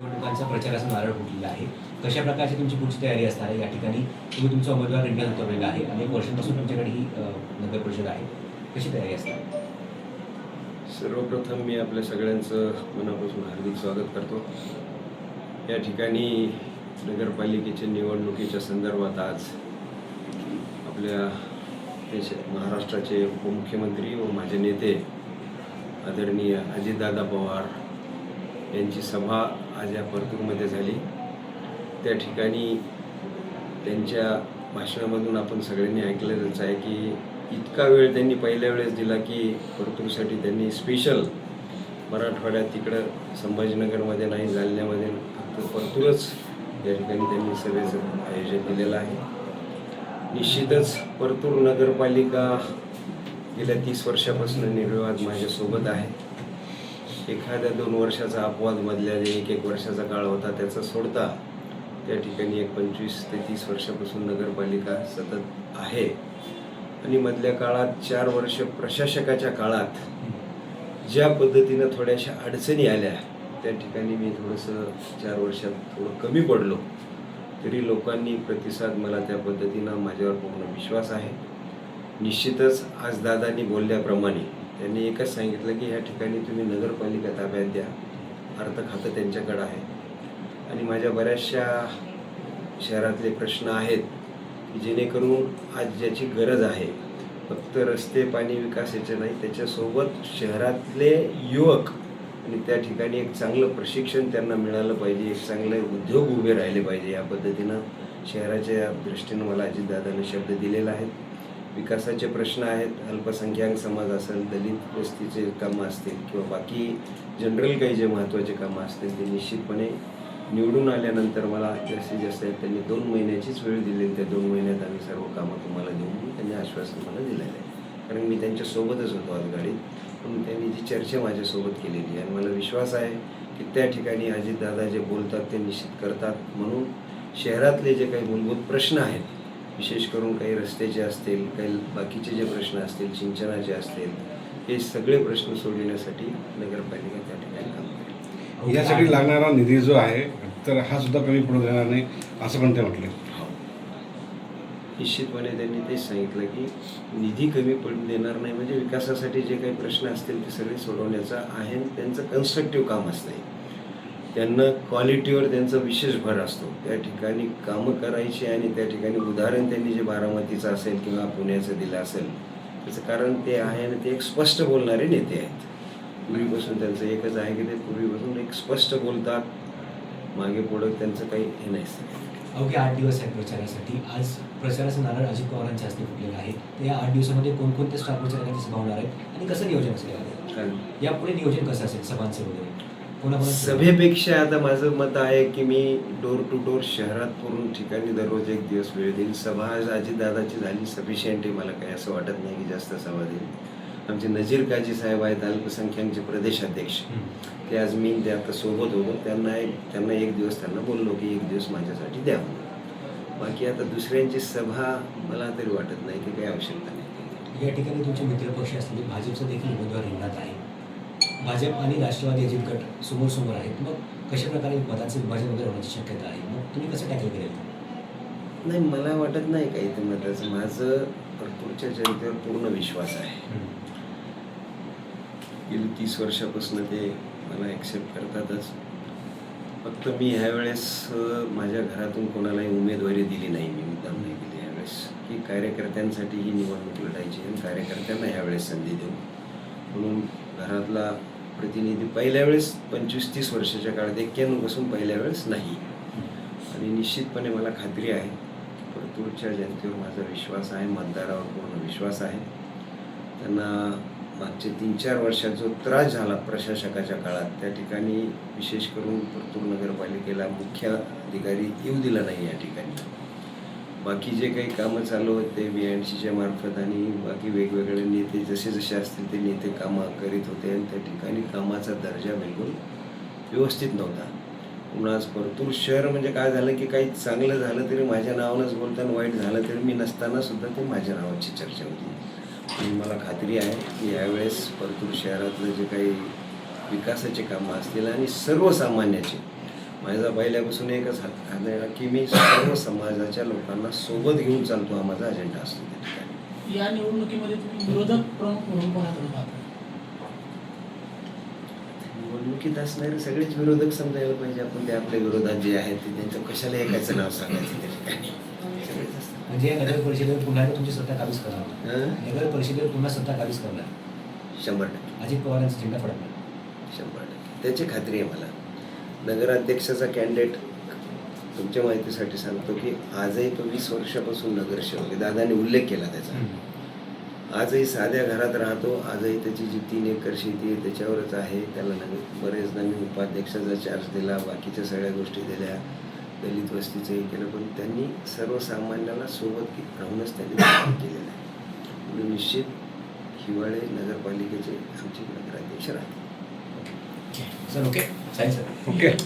निवडणुकांचा प्रचाराचा नारळ फुटलेला आहे. कशा प्रकारची तुमची पुढची तयारी असणार आहे? या ठिकाणी तुम्ही तुमचा उमेदवार रिंगणात उतरलेला आहे. अनेक वर्षांपासून तुमच्याकडे ही नगर परिषद आहे. कशी तयारी असणार? सर्वप्रथम मी आपल्या सगळ्यांचं मनापासून हार्दिक स्वागत करतो. या ठिकाणी नगरपालिकेच्या निवडणुकीच्या संदर्भात आज आपल्या देश महाराष्ट्राचे उपमुख्यमंत्री व माझे नेते आदरणीय अजितदादा पवार यांची सभा आज या परतूरमध्ये झाली. त्या ठिकाणी त्यांच्या भाषणामधून आपण सगळ्यांनी ऐकलेलंच आहे की इतका वेळ त्यांनी पहिल्या वेळेस दिला की परतूरसाठी त्यांनी स्पेशल मराठवाड्यात तिकडं संभाजीनगरमध्ये नाही जालन्यामध्ये फक्त परतूरच या ठिकाणी त्यांनी सभेचं आयोजन केलेलं आहे. निश्चितच परतूर नगरपालिका गेल्या तीस वर्षापासून निर्विवाद माझ्यासोबत आहे. एखाद्या दोन वर्षाचा अपवाद मधल्याने एक एक वर्षाचा काळ होता त्याचा सोडता त्या ठिकाणी एक पंचवीस ते तीस वर्षापासून नगरपालिका सतत आहे. आणि मधल्या काळात चार वर्ष प्रशासकाच्या काळात ज्या पद्धतीनं थोड्याशा अडचणी आल्या त्या ठिकाणी मी थोडंसं चार वर्षात थोडं कमी पडलो. तरी लोकांनी प्रतिसाद मला त्या पद्धतीनं माझ्यावर पूर्ण विश्वास आहे. निश्चितच आज दादांनी बोलल्याप्रमाणे त्यांनी एकच सांगितलं की ह्या ठिकाणी तुम्ही नगरपालिका ताब्यात द्या. अर्थ खातं त्यांच्याकडं आहे. आणि माझ्या बऱ्याचशा शहरातले प्रश्न आहेत की जेणेकरून आज ज्याची गरज आहे फक्त रस्ते पाणी विकास याचे नाही त्याच्यासोबत शहरातले युवक आणि त्या ठिकाणी एक चांगलं प्रशिक्षण त्यांना मिळालं पाहिजे एक चांगले उद्योग उभे राहिले पाहिजे. या पद्धतीनं शहराच्या दृष्टीनं मला अजितदादानं शब्द दिलेला आहे. विकासाचे प्रश्न आहेत अल्पसंख्याक समाज असेल दलित वस्तीचे कामं असतील किंवा बाकी जनरल काही जे महत्त्वाचे कामं असतील ते निश्चितपणे निवडून आल्यानंतर मला जास्तीत जास्त आहेत त्यांनी दोन महिन्याचीच वेळ दिलेली त्या दोन महिन्यात आम्ही सर्व कामं तुम्हाला देऊन त्यांनी आश्वासन मला दिलेलं आहे. कारण मी त्यांच्यासोबतच होतो आज गाडीत. म्हणून त्यांनी जी चर्चा माझ्यासोबत केलेली आहे आणि मला विश्वास आहे की त्या ठिकाणी अजितदादा जे बोलतात ते निश्चित करतात. म्हणून शहरातले जे काही मूलभूत प्रश्न आहेत विशेष करून काही रस्त्याचे असतील काही बाकीचे जे प्रश्न असतील सिंचनाचे असतील हे सगळे प्रश्न सोडविण्यासाठी नगरपालिका त्या ठिकाणी काम करेल. यासाठी लागणारा निधी जो आहे तर हा सुद्धा कमी पडू देणार नाही असं पण ते म्हटले. निश्चितपणे त्यांनी तेच सांगितलं की निधी कमी पडू देणार नाही म्हणजे विकासासाठी जे काही प्रश्न असतील ते सगळे सोडवण्याचा आहे आणि त्यांचं कन्स्ट्रक्टिव्ह काम असतं त्यांना क्वालिटीवर त्यांचा विशेष भर असतो. त्या ठिकाणी कामं करायची आणि त्या ठिकाणी उदाहरण त्यांनी जे बारामतीचं असेल किंवा पुण्याचं दिलं असेल त्याचं कारण ते आहे आणि ते एक स्पष्ट बोलणारे नेते आहेत. पूर्वीपासून त्यांचं एकच आहे की ते पूर्वीपासून एक स्पष्ट बोलतात. मागे पुढं त्यांचं काही हे नाही अवघे आठ दिवस आहेत प्रचारासाठी. आज प्रचाराचं नारळ अजित पवारांच्या हस्ते फुटलेलं आहे. तर या आठ दिवसामध्ये कोणकोणत्या स्टार प्रचारकांची सभा होणार आहेत आणि कसं नियोजन असेल यापुढे नियोजन कसं असेल? सभांचं वगैरे? सभेपेक्षा आता माझं मत आहे की मी डोर टू डोर शहरात पूर्ण ठिकाणी दररोज एक दिवस वेळ देईल सभा आज अजितदादाची झाली सफिशियंट आहे मला काही असं वाटत नाही की जास्त सभा देईल आमचे नजीर काजी साहेब आहेत अल्पसंख्याकचे प्रदेशाध्यक्ष. ते आज मी ते आता सोबत होतो. त्यांना एक त्यांना एक दिवस त्यांना बोललो की एक दिवस माझ्यासाठी द्या बाकी आता दुसऱ्यांची सभा मला तरी वाटत नाही की काही आवश्यकता नाही. या ठिकाणी तुमचे मित्रपक्ष असलेले भाजपचा देखील उमेदवार रिंगणात आहे. भाजप आणि राष्ट्रवादी अजित गट समोर समोर आहेत. मग कशा प्रकारे पदाचे विभाजन वगैरे होण्याची शक्यता आहे? मग तुम्ही कसं टॅकल करेल नाही मला वाटत नाही काही ते मताचं. माझं भरपूरच्या जनतेवर पूर्ण विश्वास आहे. गेली तीस वर्षापासून ते मला ॲक्सेप्ट करतातच. फक्त मी ह्यावेळेस माझ्या घरातून कोणालाही उमेदवारी दिली नाही. मी मुद्दाम नाही दिली ह्यावेळेस. की कार्यकर्त्यांसाठी ही निवडणूक लढायची आणि कार्यकर्त्यांना ह्यावेळेस संधी देऊ म्हणून घरातला प्रतिनिधी पहिल्या वेळेस पंचवीस तीस वर्षाच्या काळात एक्क्याण्णवपासून पहिल्या वेळेस नाही. आणि निश्चितपणे मला खात्री आहे परतूरच्या जनतेवर माझा विश्वास आहे मतदारावर पूर्ण विश्वास आहे. त्यांना मागचे तीन चार वर्षात जो त्रास झाला प्रशासकाच्या काळात त्या ठिकाणी विशेष करून परतूर नगरपालिकेला मुख्य अधिकारी येऊ दिला नाही या ठिकाणी. बाकी जे काही कामं चालू होते बी एन सीच्या मार्फत आणि बाकी वेगवेगळे नेते जसे जसे असतील ते नेते कामं करीत होते आणि त्या ठिकाणी कामाचा दर्जा बिलकुल व्यवस्थित नव्हता. पुन्हा आज परतूर शहर म्हणजे काय झालं की काही चांगलं झालं तरी माझ्या नावानंच बोलताना वाईट झालं तरी मी नसताना सुद्धा ते माझ्या नावाची चर्चा होती. आणि मला खात्री आहे की यावेळेस परतूर शहरातलं जे काही विकासाचे कामं असतील आणि सर्वसामान्याचे माझा पहिल्यापासून एकच हात हात आहे की मी सर्व समाजाच्या लोकांना सोबत घेऊन चालतो हा माझा अजेंडा असतो त्या ठिकाणी. या निवडणुकीमध्ये तुम्ही विरोधक प्रमुख म्हणून कोणाकडे पाहता? निवडणुकीत असणारे सगळेच विरोधक समजायला पाहिजे. आपण ते आपल्या विरोधात जे आहेत ते त्यांचं कशाला एकाचं नाव सांगायचं त्या ठिकाणी. म्हणजे नगर परिषदेवर पुन्हा तुमची सत्ता काबीज करणार हं? नगर परिषदेवर पुन्हा सत्ता काबीज करणार शंभर टक्के. अजित पवार यांचा झेंडा फडकणार शंभर टक्के. त्याची खात्री आहे मला. नगराध्यक्षाचा कॅन्डिडेट तुमच्या माहितीसाठी सांगतो की आजही तो वीस वर्षापासून नगरसेवक आहे. दादाने उल्लेख केला त्याचा. आजही साध्या घरात राहतो. आजही त्याची जी तीन एकर शेती आहे त्याच्यावरच आहे. त्याला नवीन बरेचदा मी उपाध्यक्षाचा चार्ज दिला बाकीच्या सगळ्या गोष्टी दिल्या. दलित वस्तीचंही केलं पण त्यांनी सर्वसामान्याला सोबत राहूनच त्यांनी काम केलेलं आहे. म्हणून निश्चित हिवाळे नगरपालिकेचे आमचे नगराध्यक्ष राहतील Is that okay? Science. Okay.